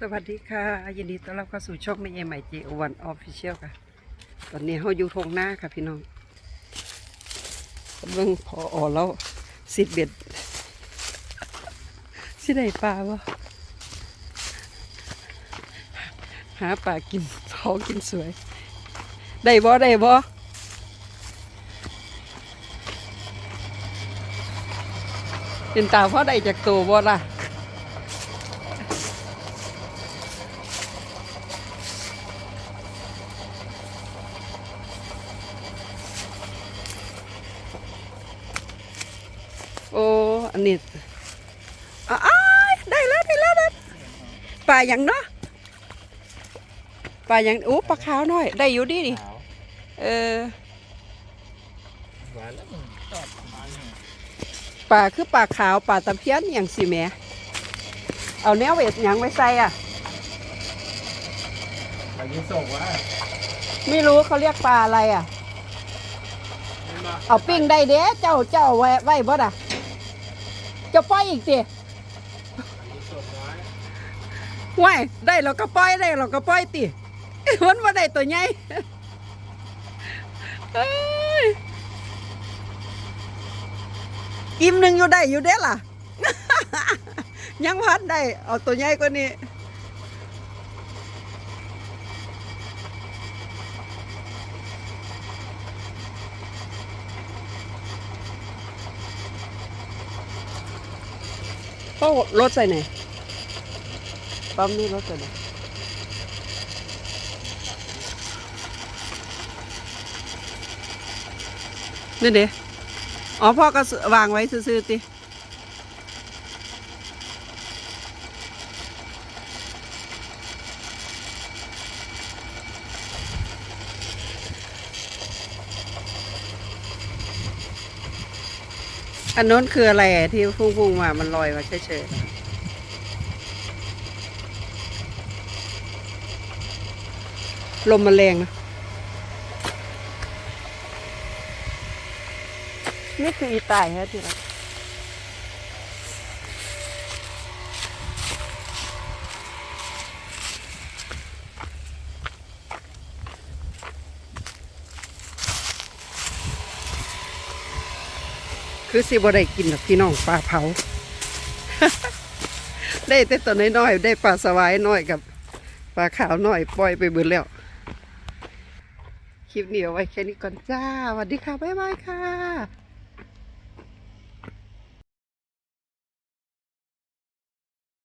สวัสดีค่ะ ยินดีต้อนรับเข้าสู่ช่องแม่เอใหม่จโอวันออฟฟิเชียลค่ะ ตอนนี้เราอยู่ทงหน้าค่ะพี่น้องเบิ่งพออแล้วสิบเบ็ดสิได้ปลาวะหาปลากินเขากินสวย ได้บ่ได้บ่เป็นตาพ่อได้จากตัวบ่ล่ะ โอ้ อันนี้อ้ายได้แล้วได้แล้วได้ปลาอย่างเนาะปลาอย่างโอ้ปลาขาวน้อย ได้อยู่ดิดิขาวเออหวานแล้วมึงตอดมันปลาคือปลาขาวปลาตะเพียนอย่างสิแหม่เอาแนวเวทหยังไว้ใส่อะไปยิงส่งว่าไม่รู้เขาเรียกปลาอะไรอะ เอาปิ้งได้เด้เจ้าเจ้าไว้ไว้บ่ด่ะเจะปล่อยอีกสิว้ายได้เราก็ปล่อยได้เราก็ปล่อยติมันว่าได้ตัวใหญ่อ้ยอิ่มหนึ่งอยู่ได้อยู่เด้ล่ะ ยังพัดได้ เอาตัวใหญ่กว่านี้ ก็รถใส่ไหนปั๊มนี่รถใส่ไหนนี่เด้อ๋อพ่อก็ซื้อวางไว้ซื้อๆติ อันนู้นคืออะไรที่พุ่งๆมา มันลอยมาเฉยๆลมมันแรงนะ นี่คืออีตายฮะที่รัก คือสิบ่ได้กินหรอกพี่น้องปลาเผา ได้แต่ตัวน้อยๆได้ปลาสวายน้อยกับปลาขาวน้อยปล่อยไปเบิดแล้ว คลิปนี้เอาไว้แค่นี้ก่อนจ้าสวัสดีค่ะ บ๊ายบายค่ะ